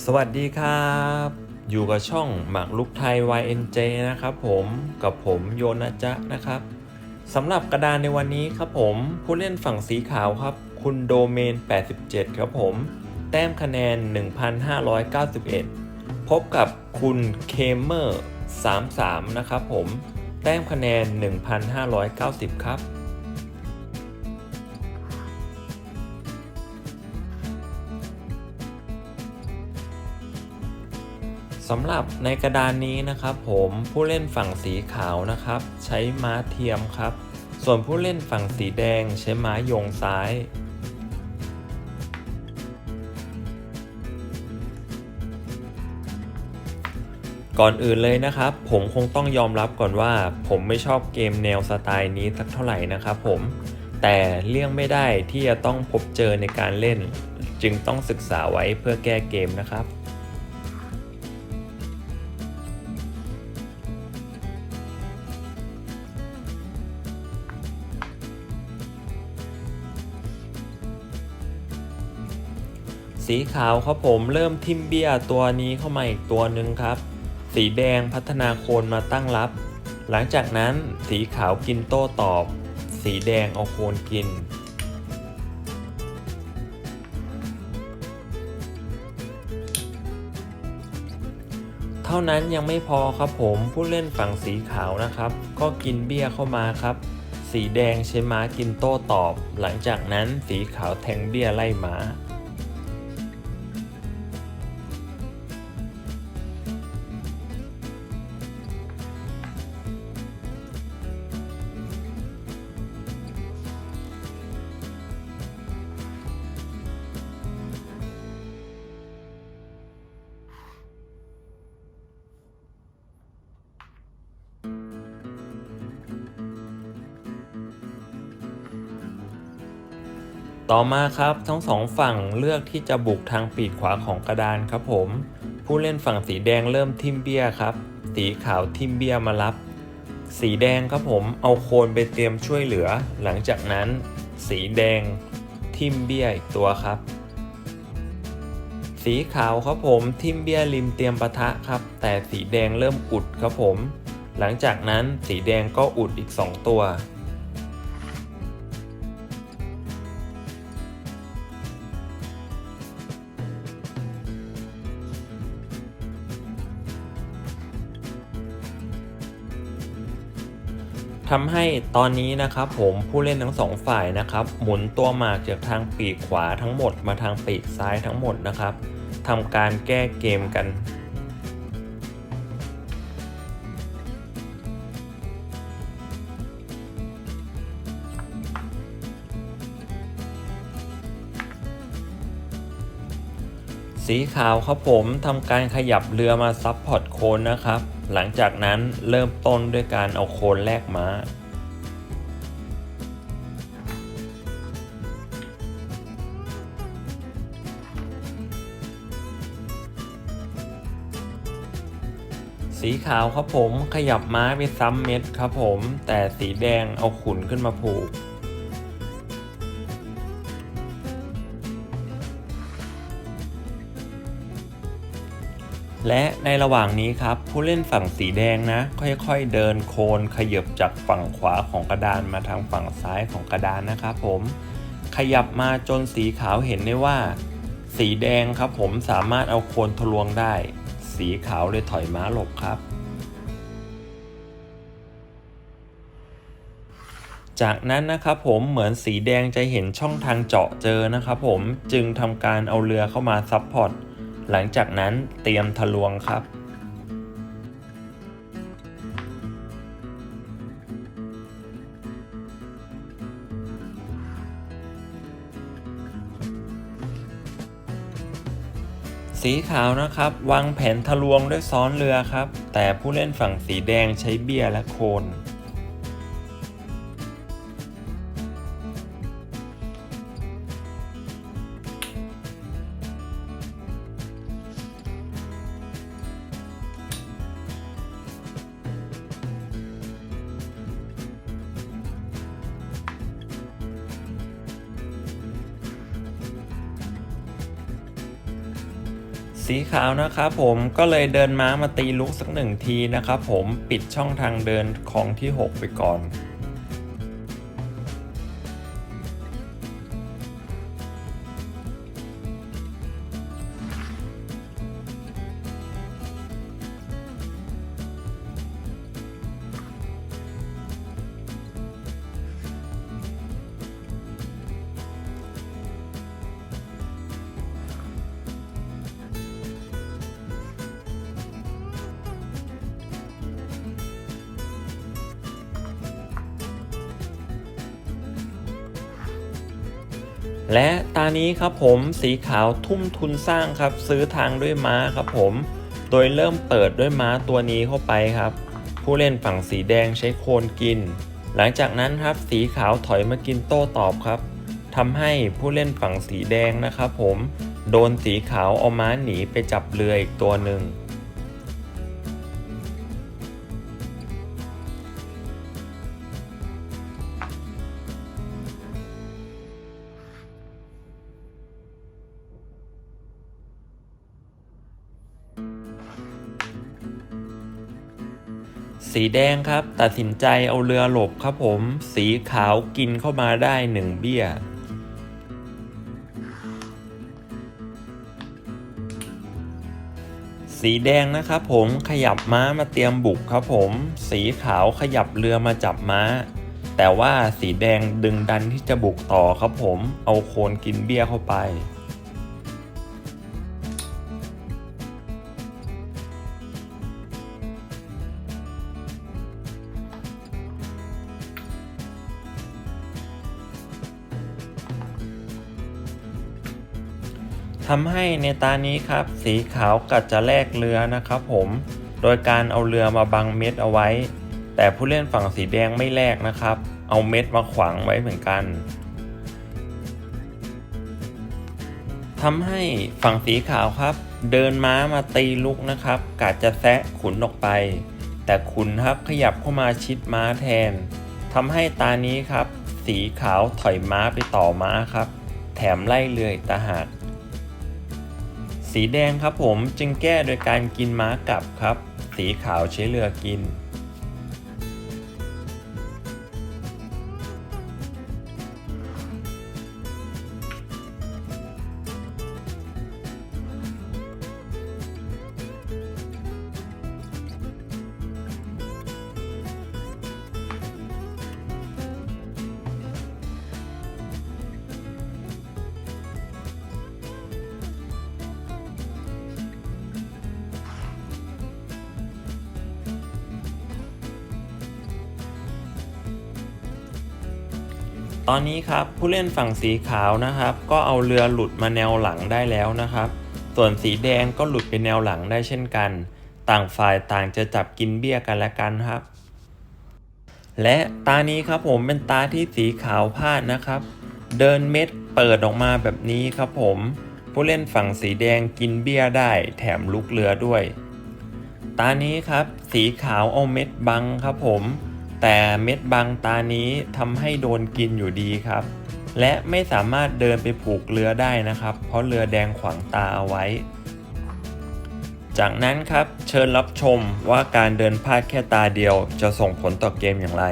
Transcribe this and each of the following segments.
สวัสดีครับ อยู่กับช่องหมากลุกไทย YNJ นะครับผมกับผมโยนะจ๊ะนะครับสำหรับกระดานในวันนี้ครับผมผู้เล่นฝั่งสีขาวครับ คุณโดเมน 87 ครับผม แต้มคะแนน 1,591 พบกับคุณเคมเมอร์ 33 นะครับผม แต้มคะแนน 1,590 ครับ สำหรับในกระดานนี้นะครับ ผมผู้เล่นฝั่งสีขาวนะครับ ใช้ม้าเทียมครับ ส่วนผู้เล่นฝั่งสีแดงใช้ม้าโยงซ้ายก่อนอื่นเลยนะครับ ผมคงต้องยอมรับก่อนว่า ผมไม่ชอบเกมแนวสไตล์นี้สักเท่าไหร่นะครับผมแต่เลี่ยงไม่ได้ที่จะต้องพบเจอในการเล่น จึงต้องศึกษาไว้เพื่อแก้เกมนะครับ สีขาวครับผมเริ่มทิมเบียตัวนี้เข้ามาอีกตัวหนึ่งครับ สีแดงพัฒนาโคนมาตั้งรับ หลังจากนั้นสีขาวกินโต้ตอบ สีแดงเอาโคนกิน เท่านั้นยังไม่พอครับผมผู้เล่นฝั่งสีขาวนะครับ ก็กินเบี้ยเข้ามาครับ สีแดงใช้ม้ากินโต้ตอบ หลังจากนั้นสีขาวแทงเบี้ยไล่ม้า ต่อมาครับทั้งสองฝั่งเลือกที่จะบุกทางปีกขวาของกระดานครับผม ผู้เล่นฝั่งสีแดงเริ่มทิมเบียครับ สีขาวทิมเบียมารับ สีแดงครับผมเอาโคนไปเตรียมช่วยเหลือ หลังจากนั้น สีแดงทิมเบียอีกตัวครับ สีขาวครับผมทิมเบียริมเตรียมปะทะครับ แต่สีแดงเริ่มอุดครับผม หลังจากนั้นสีแดงก็อุดอีก 2 ตัว ทำให้ตอนนี้นะครับผมผู้เล่นทั้งสองฝ่ายนะครับหมุนตัวหมากจากทางปีกขวาทั้งหมดมาทางปีกซ้ายทั้งหมดนะครับทำการแก้เกมกัน สีขาวครับผมทำการขยับเรือมาซับพอร์ตโคนนะครับ หลังจากนั้นเริ่มต้นด้วยการเอาโคนแลกม้าสีขาวครับผมขยับม้าไปซ้ำเม็ดครับผม แต่สีแดงเอาขุนขึ้นมาผูก และในระหว่างนี้ครับ ผู้เล่นฝั่งสีแดงนะ ค่อยๆเดินโคนขยับจากฝั่งขวาของกระดานมาทางฝั่งซ้ายของกระดานนะครับผมขยับมาจนสีขาวเห็นได้ว่า สีแดงครับผมสามารถเอาโคนทะลวงได้ สีขาวเลยถอยม้าหลบครับ จากนั้นนะครับผมเหมือนสีแดงจะเห็นช่องทางเจาะเจอนะครับผมจึงทำการเอาเรือเข้ามาซับพอร์ต หลังจากนั้นเตรียมทะลวงครับ สีขาวนะครับ วางแผนทะลวงด้วยซ้อนเรือครับ แต่ผู้เล่นฝั่งสีแดงใช้เบี้ยและโคน สีขาวนะครับผมก็เลยเดินม้ามาตีลุกสักหนึ่งทีนะครับผมปิดช่องทางเดินของที่ 6 ไปก่อน และตานี้ครับผมสีขาวทุ่มทุนสร้างครับซื้อทางด้วยม้าครับผม โดยเริ่มเปิดด้วยม้าตัวนี้เข้าไปครับ ผู้เล่นฝั่งสีแดงใช้โคนกิน หลังจากนั้นครับสีขาวถอยมากินโต้ตอบครับทำให้ผู้เล่นฝั่งสีแดงนะครับผม โดนสีขาวเอาม้าหนีไปจับเรืออีกตัวหนึ่ง สีแดงครับ ตัดสินใจเอาเรือหลบครับผม สีขาวกินเข้ามาได้หนึ่งเบี้ย สีแดงนะครับผมขยับม้ามาเตรียมบุกครับผม สีขาวขยับเรือมาจับม้า แต่ว่าสีแดงดึงดันที่จะบุกต่อครับผม เอาโคนกินเบี้ยเข้าไป ทำให้ในตานี้ครับ สีขาวกัดจะแลกเรือนะครับผมโดยการเอาเรือมาบังเม็ดเอาไว้ แต่ผู้เล่นฝั่งสีแดงไม่แลกนะครับ เอาเม็ดมาขวางไว้เหมือนกันทำให้ฝั่งสีขาวครับ เดินม้ามาตีลุกนะครับกาจะแซะขุนออกไป แต่ขุนครับขยับเข้ามาชิดม้าแทนทำให้ตานี้ครับ สีขาวถอยม้าไปต่อม้าครับ แถมไล่เรืออีกตาหาก สีแดงครับผมจึงแก้โดยการกินม้ากลับครับ สีขาวใช้เรือกิน ตอนนี้ครับผู้เล่นฝั่งสีขาวนะครับ ก็เอาเรือหลุดมาแนวหลังได้แล้วนะครับ ส่วนสีแดงก็หลุดไปแนวหลังได้เช่นกัน ต่างฝ่ายต่างจะจับกินเบี้ยกันและกันครับ และตานี้ครับผมเป็นตาที่สีขาวพลาดนะครับ เดินเม็ดเปิดออกมาแบบนี้ครับผม ผู้เล่นฝั่งสีแดงกินเบี้ยได้ แถมลุกเรือด้วย ตานี้ครับ สีขาวเอาเม็ดบังครับผม แต่เม็ดบางตานี้ทำให้โดนกินอยู่ดีครับ และไม่สามารถเดินไปผูกเรือได้นะครับ เพราะเรือแดงขวางตาเอาไว้ จากนั้นครับเชิญรับชมว่าการเดินพลาดแค่ตาเดียวจะส่งผลต่อเกมอย่างไร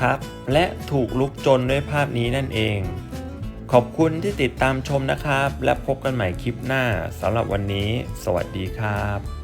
ครับ และถูกลุกจนด้วยภาพนี้นั่นเอง ขอบคุณที่ติดตามชมนะครับ และพบกันใหม่คลิปหน้าสำหรับวันนี้ สวัสดีครับ